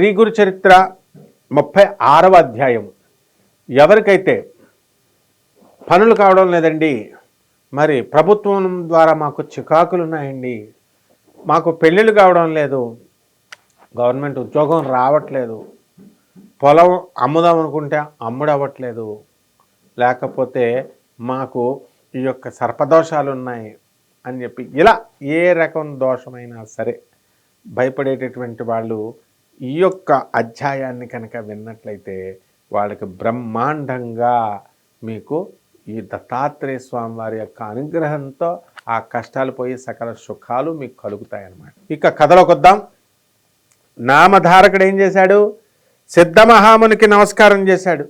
శ్రీ గురు చరిత్ర ముప్పై ఆరవ అధ్యాయం. ఎవరికైతే పనులు కావడం లేదండి మరి ప్రభుత్వం ద్వారా మాకు చికాకులు ఉన్నాయండి మాకు పెళ్ళిళ్ళు కావడం లేదు గవర్నమెంట్ ఉద్యోగం రావట్లేదు పొలం అమ్ముదాం అనుకుంటే అమ్ముడు అవ్వట్లేదు లేకపోతే మాకు ఈ యొక్క సర్పదోషాలు ఉన్నాయి అని చెప్పి ఇలా ఏ రకం దోషమైనా సరే భయపడేటటువంటి వాళ్ళు ఈ యొక్క అధ్యాయాన్ని కనుక విన్నట్లయితే వాళ్ళకి బ్రహ్మాండంగా మీకు ఈ దత్తాత్రేయ స్వామి వారి యొక్క అనుగ్రహంతో ఆ కష్టాలు పోయి సకల సుఖాలు మీకు కలుగుతాయన్నమాట. ఇక కథలోకి వద్దాం. నామధారకుడు ఏం చేశాడు? సిద్ధమహామునికి నమస్కారం చేశాడు.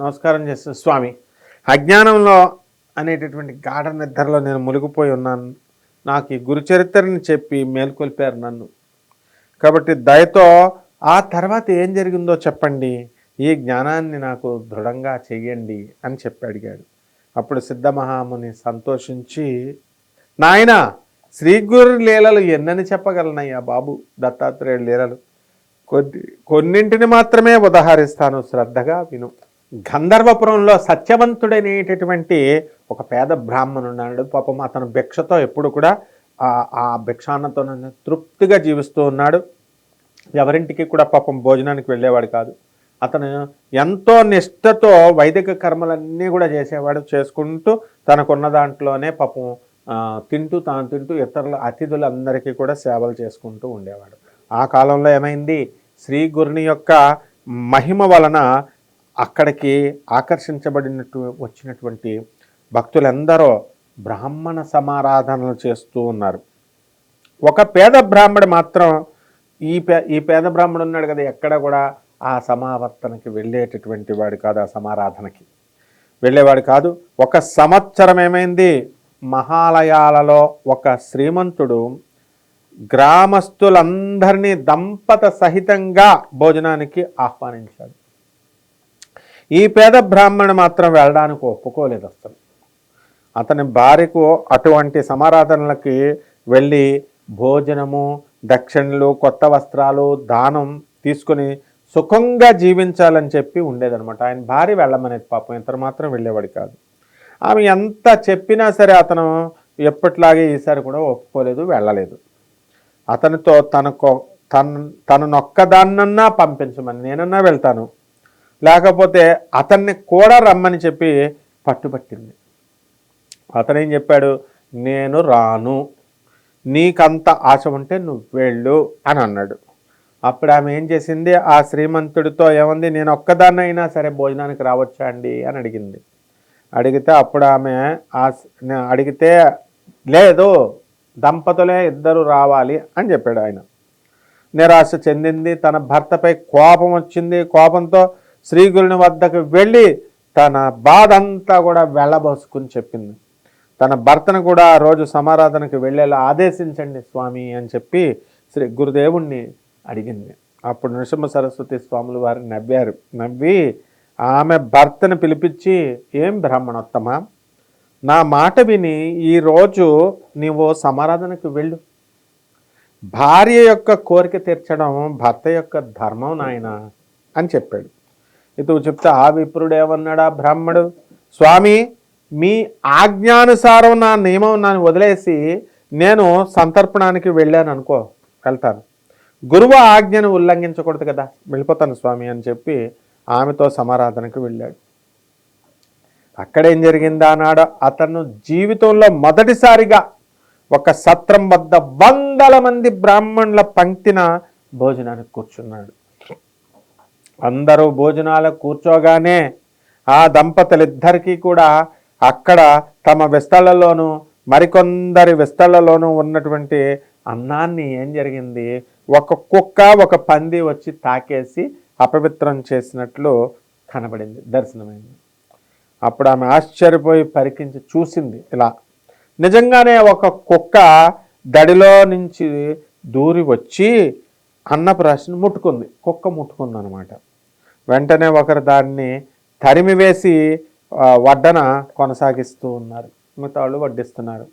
నమస్కారం చేస్తాడు స్వామి. అజ్ఞానంలో అనేటటువంటి గాఢ నిద్రలో నేను మునిగిపోయి ఉన్నాను. నాకు ఈ గురుచరిత్రని చెప్పి మేల్కొల్పారు నన్ను. కాబట్టి దయతో ఆ తర్వాత ఏం జరిగిందో చెప్పండి. ఈ జ్ఞానాన్ని నాకు దృఢంగా చెయ్యండి అని చెప్పి అడిగాడు. అప్పుడు సిద్ధమహాముని సంతోషించి నాయన శ్రీ గురు లీలలు ఎన్నని చెప్పగలనయ్యా బాబు దత్తాత్రేయుడు లీలలు. కొద్ది కొన్నింటిని మాత్రమే ఉదాహరిస్తాను శ్రద్ధగా విను. గంధర్వపురంలో సత్యవంతుడనేటటువంటి ఒక పేద బ్రాహ్మణుడు పాపం అతను భిక్షతో ఎప్పుడు కూడా ఆ- భిక్షాన్నతో తృప్తిగా జీవిస్తూ ఉన్నాడు. ఎవరింటికి కూడా పాపం భోజనానికి వెళ్ళేవాడు కాదు. అతను ఎంతో నిష్ఠతో వైదిక కర్మలన్నీ కూడా చేసేవాడు చేసుకుంటూ తనకున్న దాంట్లోనే పాపం తింటూ తాను తింటూ ఇతరుల అతిథులందరికీ కూడా సేవలు చేసుకుంటూ ఉండేవాడు. ఆ కాలంలో ఏమైంది? శ్రీ గురుని యొక్క మహిమ వలన అక్కడికి ఆకర్షించబడినట్టు వచ్చినటువంటి భక్తులందరూ బ్రాహ్మణ సమారాధనలు చేస్తూ ఉన్నారు. ఒక పేద బ్రాహ్మడు మాత్రం ఈ పే ఈ పేద బ్రాహ్మడు ఉన్నాడు కదా ఎక్కడ కూడా ఆ సమావర్తనకి వెళ్ళేటటువంటి వాడు కాదు ఆ సమారాధనకి వెళ్ళేవాడు కాదు. ఒక సంవత్సరం ఏమైంది? మహాలయాలలో ఒక శ్రీమంతుడు గ్రామస్తులందరినీ దంపత సహితంగా భోజనానికి ఆహ్వానించాడు. ఈ పేద బ్రాహ్మణు మాత్రం వెళ్ళడానికి ఒప్పుకోలేదు అసలు. అతని భార్యకు అటువంటి సమారాధనలకి వెళ్ళి భోజనము దక్షిణలు కొత్త వస్త్రాలు దానం తీసుకుని సుఖంగా జీవించాలని చెప్పి ఉండేదనమాట ఆయన భార్య వెళ్ళమనేది పాపం. ఇతను మాత్రం వెళ్ళేవాడు కాదు. ఆమె ఎంత చెప్పినా సరే అతను ఎప్పటిలాగే ఈసారి కూడా ఒప్పుకోలేదు వెళ్ళలేదు. అతనితో తనకు తన తను నొక్కదాన్నన్నా పంపించమని నేనన్నా వెళ్తాను. లేకపోతే అతన్ని కూడా రమ్మని చెప్పి పట్టుబట్టింది. అతనేం చెప్పాడు? నేను రాను. నీకంత ఆశ ఉంటే నువ్వు వెళ్ళు అని అన్నాడు. అప్పుడు ఆమె ఏం చేసింది? ఆ శ్రీమంతుడితో ఏమంది? నేను ఒక్కదాన్నైనా సరే భోజనానికి రావచ్చా అండి? అని అడిగింది. అడిగితే అప్పుడు ఆమె ఆ అడిగితే లేదు దంపతులే ఇద్దరు రావాలి అని చెప్పాడు ఆయన. నిరాశ చెందింది. తన భర్తపై కోపం వచ్చింది. కోపంతో శ్రీగురుని వద్దకు వెళ్ళి తన బాధ అంతా కూడా వెళ్ళబోసుకుని చెప్పింది. తన భర్తను కూడా ఆ రోజు సమారాధనకు వెళ్ళేలా ఆదేశించండి స్వామి అని చెప్పి శ్రీ గురుదేవుణ్ణి అడిగింది. అప్పుడు నృసింహ సరస్వతి స్వాములు వారిని నవ్వారు. నవ్వి ఆమె భర్తను పిలిపించి ఏం బ్రాహ్మణోత్తమ? నా మాట విని ఈరోజు నీవు సమారాధనకు వెళ్ళు. భార్య యొక్క కోరిక తీర్చడం భర్త యొక్క ధర్మం నాయన అని చెప్పాడు. ఇతను చెప్తే ఆ విప్రుడు ఏమన్నాడా బ్రాహ్మడు? స్వామి మీ ఆజ్ఞానుసారం నా నియమం నన్ను వదిలేసి నేను సంతర్పణానికి వెళ్ళాను అనుకో వెళ్తాను. గురువు ఆజ్ఞను ఉల్లంఘించకూడదు కదా వెళ్ళిపోతాను స్వామి అని చెప్పి ఆమెతో సమారాధనకు వెళ్ళాడు. అక్కడేం జరిగిందా అన్నాడు అతను జీవితంలో మొదటిసారిగా ఒక సత్రం వద్ద వందల మంది బ్రాహ్మణుల పంక్తిన భోజనానికి కూర్చున్నాడు. అందరూ భోజనాలకు కూర్చోగానే ఆ దంపతులిద్దరికీ కూడా అక్కడ తమ విస్తళ్ళలోనూ మరికొందరి విస్తళ్ళలోనూ ఉన్నటువంటి అన్నాన్ని ఏం జరిగింది? ఒక కుక్క ఒక పంది వచ్చి తాకేసి అపవిత్రం చేసినట్లు కనబడింది దర్శనమైంది. అప్పుడు ఆమె ఆశ్చర్యపోయి పరికించి చూసింది ఇలా. నిజంగానే ఒక కుక్క దడిలో నుంచి దూరి వచ్చి అన్నప్రాశిని ముట్టుకుంది కుక్క ముట్టుకుంది అనమాట వెంటనే ఒకరు దాన్ని తరిమివేసి వడ్డన కొనసాగిస్తూ ఉన్నారు. మిగతా వాళ్ళు వడ్డిస్తున్నారు.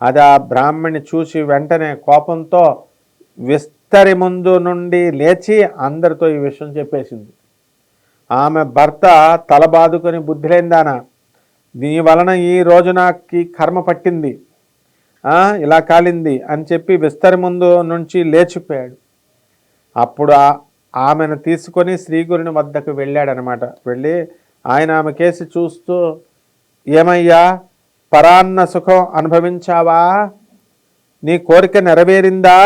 అది ఆ బ్రాహ్మణ్ణి చూసి వెంటనే కోపంతో విస్తరి ముందు నుండి లేచి అందరితో ఈ విషయం చెప్పేసింది. ఆమె భర్త తల బాదుకొని బుద్ధి లేనిదానా నీ వలన ఈ రోజు నాకు కర్మ పట్టింది. ఇలా కాలింది అని చెప్పి విస్తరి ముందు నుంచి లేచిపోయాడు. అప్పుడు ఆమెను తీసుకొని శ్రీగురుని వద్దకు వెళ్ళాడనమాట. వెళ్ళి ఆయన ఆమె కేసి చూస్తూ ఏమయ్యా పరాన్న సుఖం అనుభవించావా? నీ కోరిక నెరవేరిందా?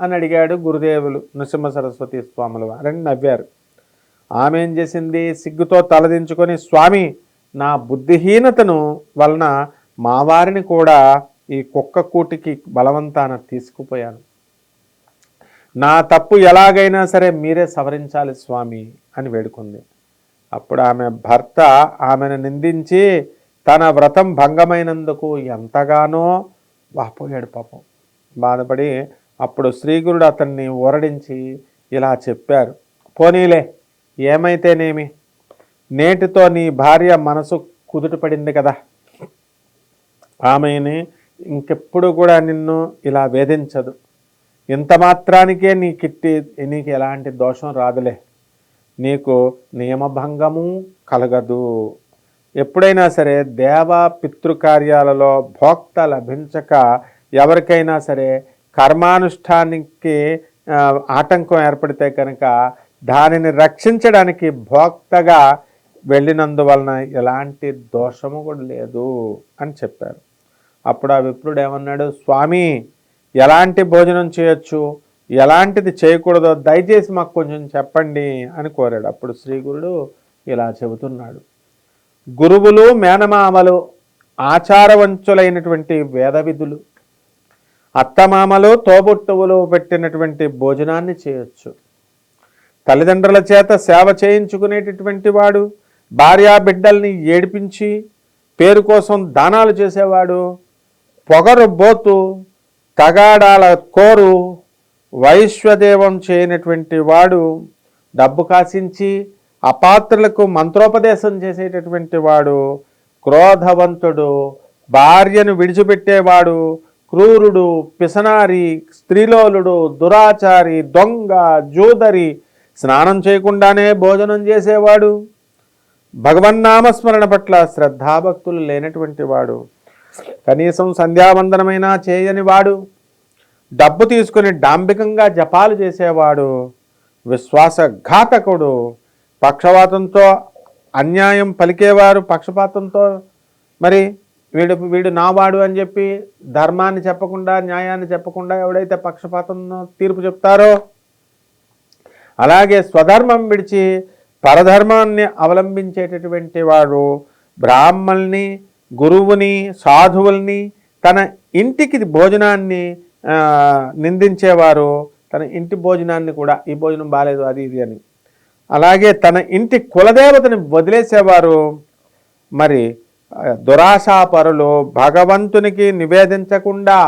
అని అడిగాడు గురుదేవులు నృసింహ సరస్వతి స్వాములు వారని నవ్వారు. ఆమె ఏం చేసింది? సిగ్గుతో తలదించుకొని స్వామి నా బుద్ధిహీనతను వలన మా వారిని కూడా ఈ కుక్క కూటికి బలవంతాన తీసుకుపోయాను. నా తప్పు ఎలాగైనా సరే మీరే సవరించాలి స్వామి అని వేడుకుంది. అప్పుడు ఆమె భర్త ఆమెను నిందించి తన వ్రతం భంగమైనందుకు ఎంతగానో వాపోయాడు పాపం. బాధపడి అప్పుడు శ్రీగురుడు అతన్ని ఊరడించి ఇలా చెప్పారు పోనీలే ఏమైతేనేమి? నేటితో నీ భార్య మనసు కుదుటపడింది కదా. ఆమెని ఇంకెప్పుడు కూడా నిన్ను ఇలా వేధించదు. ఇంత మాత్రానికే నీకిట్టి నీకు ఎలాంటి దోషం రాదులే. నీకు నియమభంగము కలగదు. ఎప్పుడైనా సరే దేవ పితృకార్యాలలో భోక్త లభించక ఎవరికైనా సరే కర్మానుష్ఠానికి ఆటంకం ఏర్పడితే కనుక దానిని రక్షించడానికి భోక్తగా వెళ్ళినందువలన ఎలాంటి దోషము కూడా లేదు అని చెప్పారు. అప్పుడు ఆ విప్రుడు ఏమన్నాడు స్వామి ఎలాంటి భోజనం చేయొచ్చు? ఎలాంటిది చేయకూడదో దయచేసి మాకు కొంచెం చెప్పండి అని కోరాడు. అప్పుడు శ్రీగురుడు ఇలా చెబుతున్నాడు. గురువులు మేనమామలు ఆచారవంచులైనటువంటి వేదవిధులు అత్తమామలు తోబుట్టువులు పెట్టినటువంటి భోజనాన్ని చేయొచ్చు. తల్లిదండ్రుల చేత సేవ చేయించుకునేటటువంటి వాడు భార్యా బిడ్డల్ని ఏడిపించి పేరు కోసం దానాలు చేసేవాడు పొగరు బోతు తగాడాల కోరు వైశ్వదేవం చేయనటువంటి వాడు డబ్బు కాసించి అపాత్రులకు మంత్రోపదేశం చేసేటటువంటి వాడు క్రోధవంతుడు భార్యను విడిచిపెట్టేవాడు క్రూరుడు పిసనారి స్త్రీలోలుడు దురాచారి దొంగ జూదరి స్నానం చేయకుండానే భోజనం చేసేవాడు. భగవన్నామస్మరణ పట్ల శ్రద్ధాభక్తులు లేనటువంటి వాడు. కనీసం సంధ్యావందనమైనా చేయని వాడు. డబ్బు తీసుకుని డాంబికంగా జపాలు చేసేవాడు విశ్వాసఘాతకుడు. పక్షవాతంతో అన్యాయం పలికేవారు పక్షపాతంతో. మరి వీడు వీడు నావాడు అని చెప్పి ధర్మాన్ని చెప్పకుండా న్యాయాన్ని చెప్పకుండా ఎవడైతే పక్షపాతం తీర్పు చెప్తారో అలాగే స్వధర్మం విడిచి పరధర్మాన్ని అవలంబించేటటువంటి వాడు బ్రాహ్మల్ని గురువుని సాధువుల్ని తన ఇంటికి భోజనాన్ని నిందించేవారు తన ఇంటి భోజనాన్ని కూడా ఈ భోజనం బాగాలేదు అది ఇది అని. అలాగే తన ఇంటి కులదేవతని వదిలేసేవారు మరి దురాశాపరులు భగవంతునికి నివేదించకుండా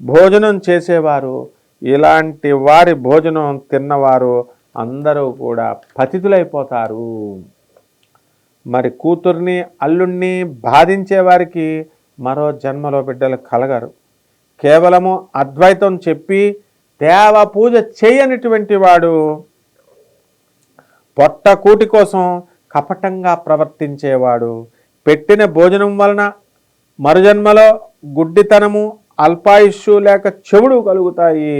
భోజనం చేసేవారు. ఇలాంటి వారి భోజనం తిన్నవారు అందరూ కూడా పతితులైపోతారు. మరి కూతుర్ని అల్లుణ్ణి బాధించే వారికి మరో జన్మలో బిడ్డలు కలగరు. కేవలము అద్వైతం చెప్పి దేవ పూజ చేయనటువంటి వాడు పొట్ట కూటి కోసం కపటంగా ప్రవర్తించేవాడు. పెట్టిన భోజనం వలన మరుజన్మలో గుడ్డితనము అల్పాయుష్యు లేక చెవుడు కలుగుతాయి.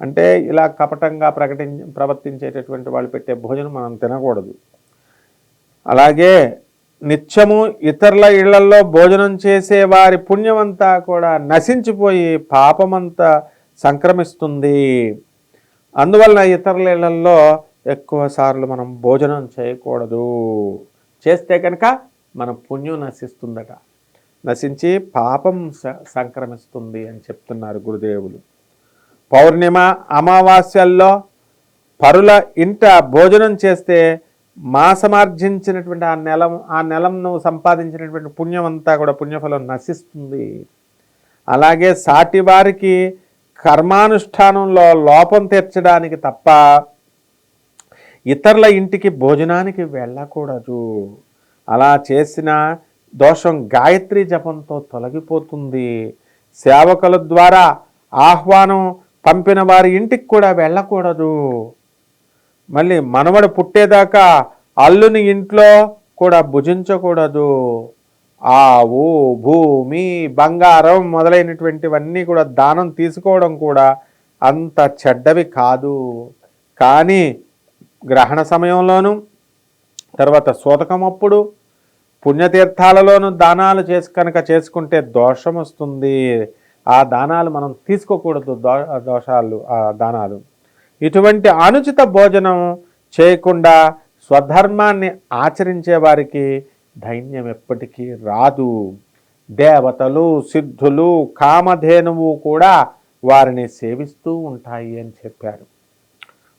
అంటే ఇలా కపటంగా ప్రకటించ ప్రవర్తించేటటువంటి వాళ్ళు పెట్టే భోజనం మనం తినకూడదు. అలాగే నిత్యము ఇతరుల ఇళ్ళలో భోజనం చేసే వారి పుణ్యమంతా కూడా నశించిపోయి పాపమంతా సంక్రమిస్తుంది. అందువలన ఇతరుల ఇళ్ళలో ఎక్కువసార్లు మనం భోజనం చేయకూడదు. చేస్తే కనుక మన పుణ్యం నశిస్తుందట. నశించి పాపం స- సంక్రమిస్తుంది అని చెప్తున్నారు గురుదేవులు. పౌర్ణిమ అమావాస్యల్లో పరుల ఇంట భోజనం చేస్తే మాసమార్జించినటువంటి ఆ నెల ఆ నెలను సంపాదించినటువంటి పుణ్యం అంతా కూడా పుణ్యఫలం నశిస్తుంది. అలాగే సాటి వారికి కర్మానుష్ఠానంలో లోపం తీర్చడానికి తప్ప ఇతరుల ఇంటికి భోజనానికి వెళ్ళకూడదు. అలా చేసిన దోషం గాయత్రి జపంతో తొలగిపోతుంది. సేవకుల ద్వారా ఆహ్వానం పంపిన వారి ఇంటికి కూడా వెళ్ళకూడదు. మళ్ళీ మనవడు పుట్టేదాకా అల్లుని ఇంట్లో కూడా భుజించకూడదు. ఆవు భూమి బంగారం మొదలైనటువంటివన్నీ కూడా దానం తీసుకోవడం కూడా అంత చెడ్డవి కాదు. కానీ గ్రహణ సమయంలోనూ తర్వాత సూతకం అప్పుడు పుణ్యతీర్థాలలోనూ దానాలు చేసి కనుక చేసుకుంటే దోషం వస్తుంది. ఆ దానాలు మనం తీసుకోకూడదు దో దోషాలు ఆ దానాలు. ఇటువంటి అనుచిత భోజనం చేయకుండా స్వధర్మాన్ని ఆచరించే వారికి ధైన్యం ఎప్పటికీ రాదు. దేవతలు సిద్ధులు కామధేనువు కూడా వారిని సేవిస్తూ ఉంటాయి అని చెప్పారు.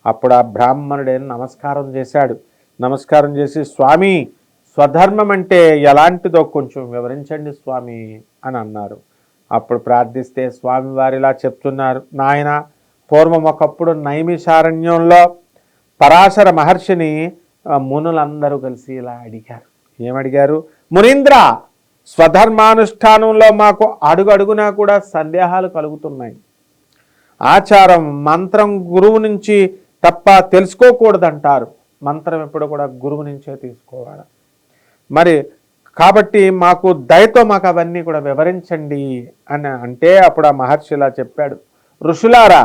అప్పుడు ఆ బ్రాహ్మణుడే నమస్కారం చేశాడు? నమస్కారం చేసి స్వామి స్వధర్మం అంటే ఎలాంటిదో కొంచెం వివరించండి స్వామి అని అన్నారు. అప్పుడు ప్రార్థిస్తే స్వామి వారిలా చెప్తున్నారు. నాయన పూర్వం ఒకప్పుడు నైమిషారణ్యంలో పరాశర మహర్షిని మునులందరూ కలిసి ఇలా అడిగారు. ఏమడిగారు? మునీంద్ర స్వధర్మానుష్ఠానంలో మాకు అడుగడుగునా కూడా సందేహాలు కలుగుతున్నాయి. ఆచారం మంత్రం గురువు నుంచి తప్ప తెలుసుకోకూడదంటారు. మంత్రం ఎప్పుడు కూడా గురువు నుంచే తీసుకోవాలి. మరి కాబట్టి మాకు దయతో మాకు అవన్నీ కూడా వివరించండి అని అంటే అప్పుడు ఆ మహర్షి ఇలా చెప్పాడు. ఋషులారా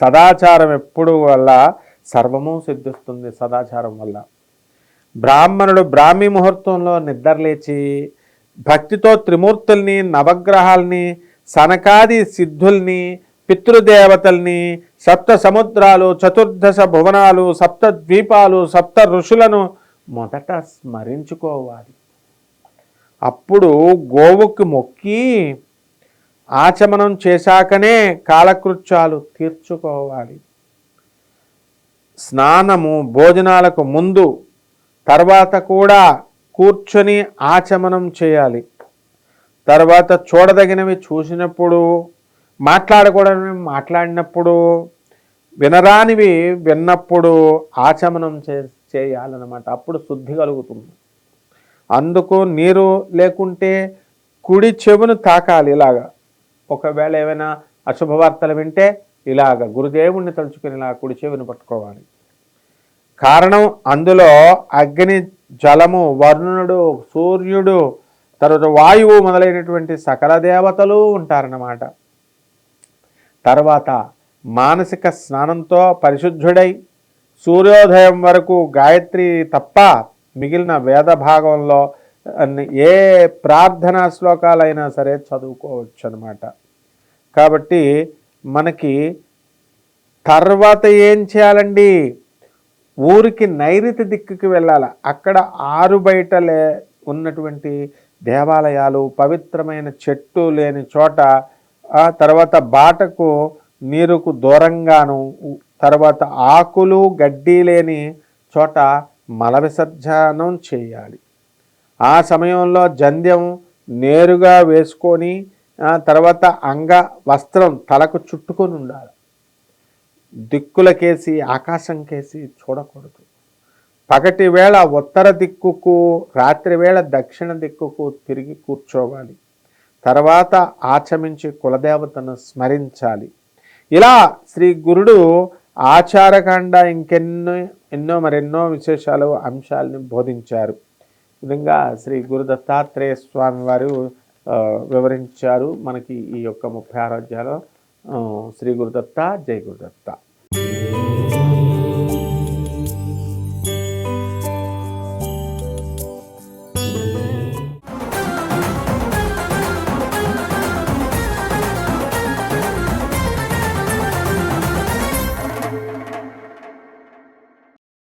సదాచారం ఎప్పుడు వల్ల సర్వము సిద్ధిస్తుంది సదాచారం వల్ల. బ్రాహ్మణుడు బ్రాహ్మీ ముహూర్తంలో నిద్రలేచి భక్తితో త్రిమూర్తుల్ని నవగ్రహాల్ని సనకాది సిద్ధుల్ని పితృదేవతల్ని సప్త సముద్రాలు చతుర్దశ భువనాలు సప్త ద్వీపాలు సప్త ఋషులను మొదట స్మరించుకోవాలి. అప్పుడు గోవుకి మొక్కి ఆచమనం చేశాకనే కాలకృత్యాలు తీర్చుకోవాలి. స్నానము భోజనాలకు ముందు తర్వాత కూడా కూర్చొని ఆచమనం చేయాలి. తర్వాత చూడదగినవి చూసినప్పుడు మాట్లాడకూడనివి మాట్లాడినప్పుడు వినరానివి విన్నప్పుడు ఆచమనం చే చేయాలన్నమాట. అప్పుడు శుద్ధి కలుగుతుంది. అందుకు నీరు లేకుంటే కుడి చెవును తాకాలి ఇలాగా. ఒకవేళ ఏమైనా అశుభవార్తలు వింటే ఇలాగ గురుదేవుణ్ణి తలుచుకుని ఇలా కుడి చెవిని పట్టుకోవాలి కారణం అందులో అగ్ని జలము వరుణుడు సూర్యుడు తర్వాత వాయువు మొదలైనటువంటి సకల దేవతలు ఉంటారన్నమాట. తర్వాత మానసిక స్నానంతో పరిశుద్ధుడై సూర్యోదయం వరకు గాయత్రి తప్ప మిగిలిన వేద భాగంలో ఏ ప్రార్థనా శ్లోకాలైనా సరే చదువుకోవచ్చు అనమాట కాబట్టి మనకి తర్వాత ఏం చేయాలండి? ఊరికి నైరుతి దిక్కుకి వెళ్ళాలి. అక్కడ ఆరు బయటలే ఉన్నటువంటి దేవాలయాలు పవిత్రమైన చెట్టు లేని చోట తర్వాత బాటకు నీరుకు దూరంగాను తర్వాత ఆకులు గడ్డి లేని చోట మల విసర్జనం చేయాలి. ఆ సమయంలో జంధ్యం నేరుగా వేసుకొని తర్వాత అంగ వస్త్రం తలకు చుట్టుకొని ఉండాలి. దిక్కులకేసి ఆకాశం కేసి చూడకూడదు. పగటి వేళ ఉత్తర దిక్కుకు రాత్రి వేళ దక్షిణ దిక్కుకు తిరిగి కూర్చోవాలి. తర్వాత ఆచమించి కులదేవతను స్మరించాలి. ఇలా శ్రీ గురుడు ఆచారకాండ ఇంకెన్నో ఎన్నో మరెన్నో విశేషాలు అంశాలని బోధించారు. విధంగా శ్రీ గురు దత్తాత్రేయ స్వామి వారు వివరించారు మనకి ఈ యొక్క ముప్పై ఆరోగ్యాలు శ్రీ గురుదత్త జై గురుదత్త.